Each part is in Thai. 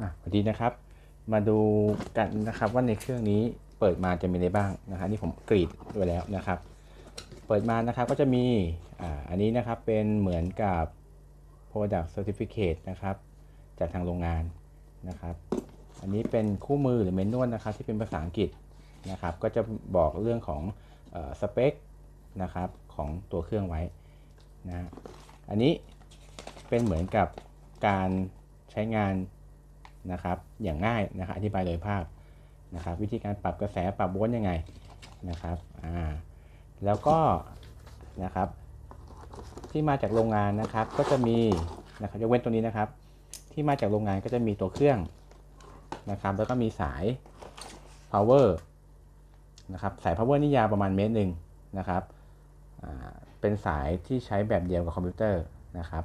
อะสวัสดีนะครับ มาดูกันนะครับว่าในเครื่องนี้เปิดมาจะมีอะไรบ้างนะครับนี่ผมกรีดไว้แล้วนะครับ เปิดมานะครับก็จะมีอ่าอันนี้นะครับเป็นเหมือนกับ product certificate นะครับจากทางโรงงานนะครับ อันนี้เป็นคู่มือหรือเมนนวลนะครับที่เป็นภาษาอังกฤษนะครับ ก็จะบอกเรื่องของสเปคนะครับของตัวเครื่องไว้นะอันนี้เป็นเหมือนกับการใช้งาน นะครับ อย่างง่ายนะครับอธิบายโดยภาพนะครับ วิธีการปรับกระแสปรับโวลต์ยังไงนะครับอ่าแล้วก็นะครับ ที่มาจากโรงงานนะครับ ก็จะมีนะครับยกเว้นตัวนี้นะครับ ที่มาจากโรงงานก็จะมีตัวเครื่องนะครับ แล้วก็มีสาย power นะครับสาย power นี่ยาวประมาณเมตรหนึ่งนะครับเป็นสายที่ใช้แบบเดียวกับคอมพิวเตอร์นะครับ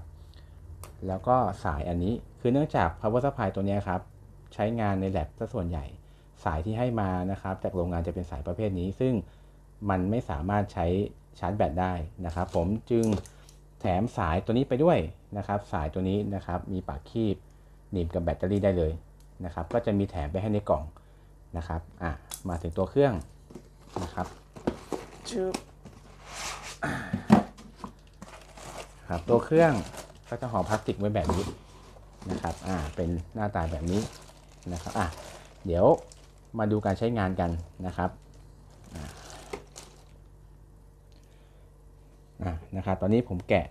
แล้วก็สายอันนี้คือเนื่องจาก power supply ตัวเนี้ยครับ ใช้งานใน lab ซะส่วนใหญ่ สายที่ให้มานะครับ จากโรงงานจะเป็นสายประเภทนี้ ซึ่งมันไม่สามารถใช้ชาร์จแบตได้นะครับ ผมจึงแถมสายตัวนี้ไปด้วยนะครับ สายตัวนี้นะครับ มีปากคีบหนีบกับแบตเตอรี่ได้เลยนะครับ ก็จะมีแถมไปให้ในกล่องนะครับอะมาถึงตัวเครื่องนะครับชึบครับตัวเครื่อง ก็จะห่อพลาสติกไว้แบบนี้นะครับ อ่า เป็นหน้าตาแบบนี้นะครับ อะ เดี๋ยวมาดูการใช้งานกันนะครับอ่านะครับ ตอนนี้ผมแกะ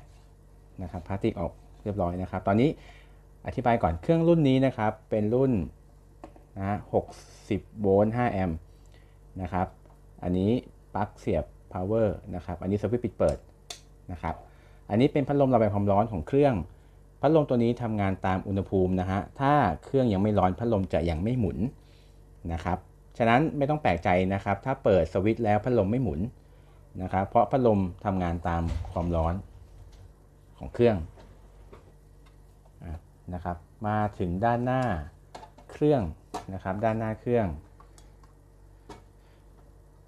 นะครับพลาสติกออกเรียบร้อยนะครับ ตอนนี้อธิบายก่อนเครื่องรุ่นนี้นะครับ เป็นรุ่นนะฮะ60 โวลต์ 5 แอมป์นะครับ อันนี้ปลั๊กเสียบ power นะครับ อันนี้สวิตช์ปิดเปิดนะครับ อันนี้เป็นพัดลมระบายความร้อนของเครื่อง พัดลมตัวนี้ทำงานตามอุณหภูมินะฮะ ถ้าเครื่องยังไม่ร้อนพัดลมจะยังไม่หมุนนะครับ ฉะนั้นไม่ต้องแปลกใจนะครับ ถ้าเปิดสวิตช์แล้วพัดลมไม่หมุนนะครับ เพราะพัดลมทำงานตามความร้อนของเครื่องนะครับ มาถึงด้านหน้าเครื่องนะครับ ด้านหน้าเครื่อง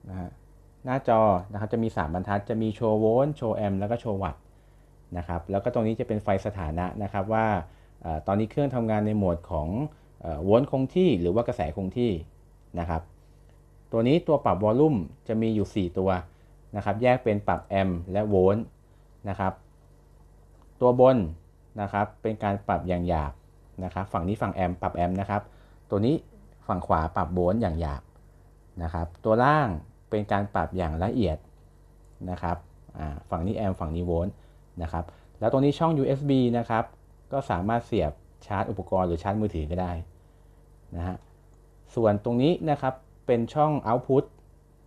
นะฮะหน้าจอนะครับจะมี 3 บรรทัดจะมีโชว์โวลต์โชว์แอมป์แล้วก็โชว์วัตต์ นะครับแล้วก็ตรงนี้จะเป็นไฟสถานะนะครับว่าตอนนี้เครื่องทำงานในโหมดของเอ่อโวลต์คงที่หรือว่ากระแสคงที่นะครับตัวนี้ตัวปรับวอลลุ่มจะมีอยู่ 4 ตัวนะครับแยกเป็นปรับแอมป์และโวลต์นะครับตัวบนนะครับเป็นการปรับอย่างหยาบนะครับฝั่งนี้ฝั่งแอมป์ปรับแอมป์นะครับตัวนี้ฝั่งขวาปรับโวลต์อย่างหยาบนะครับตัวล่างเป็นการปรับอย่างละเอียดนะครับฝั่งนี้แอมป์ฝั่งนี้โวลต์ นะครับ แล้วตรงนี้ช่อง USB นะครับ ก็สามารถเสียบชาร์จอุปกรณ์หรือชาร์จมือถือก็ได้นะฮะ ส่วนตรงนี้นะครับเป็นช่อง output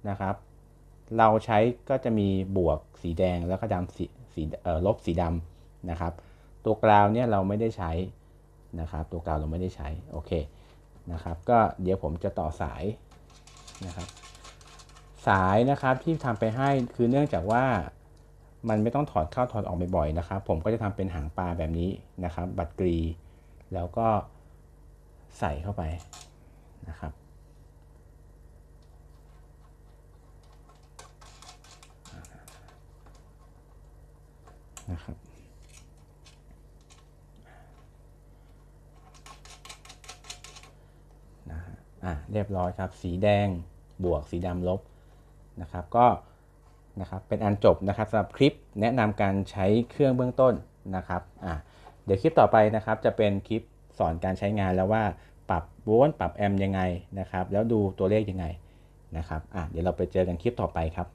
นะครับ เราใช้ก็จะมีบวกสีแดงแล้วก็ดำสีสีเออลบสีดำนะครับ ตัวกราวเนี่ยเราไม่ได้ใช้นะครับ ตัวกราวเราไม่ได้ใช้ โอเคนะครับ ก็เดี๋ยวผมจะต่อสายนะครับ สายนะครับที่ทำไปให้คือเนื่องจากว่า มันไม่ต้องถอดเข้าถอดออกบ่อยๆนะครับ ผมก็จะทำเป็นหางปลาแบบนี้นะครับ บัตรกรี แล้วก็ใส่เข้าไปนะครับ นะครับนะฮะอะเรียบร้อยครับ สีแดงบวกสีดำลบนะครับ ก็ นะครับเป็นอันจบนะครับสำหรับคลิปแนะนำการใช้เครื่องเบื้องต้นนะครับอ่าเดี๋ยวคลิปต่อไปนะครับจะเป็นคลิปสอนการใช้งานแล้วว่าปรับโวลต์ปรับแอมป์ยังไงนะครับแล้วดูตัวเลขยังไงนะครับอะเดี๋ยวเราไปเจอกันคลิปต่อไปครับ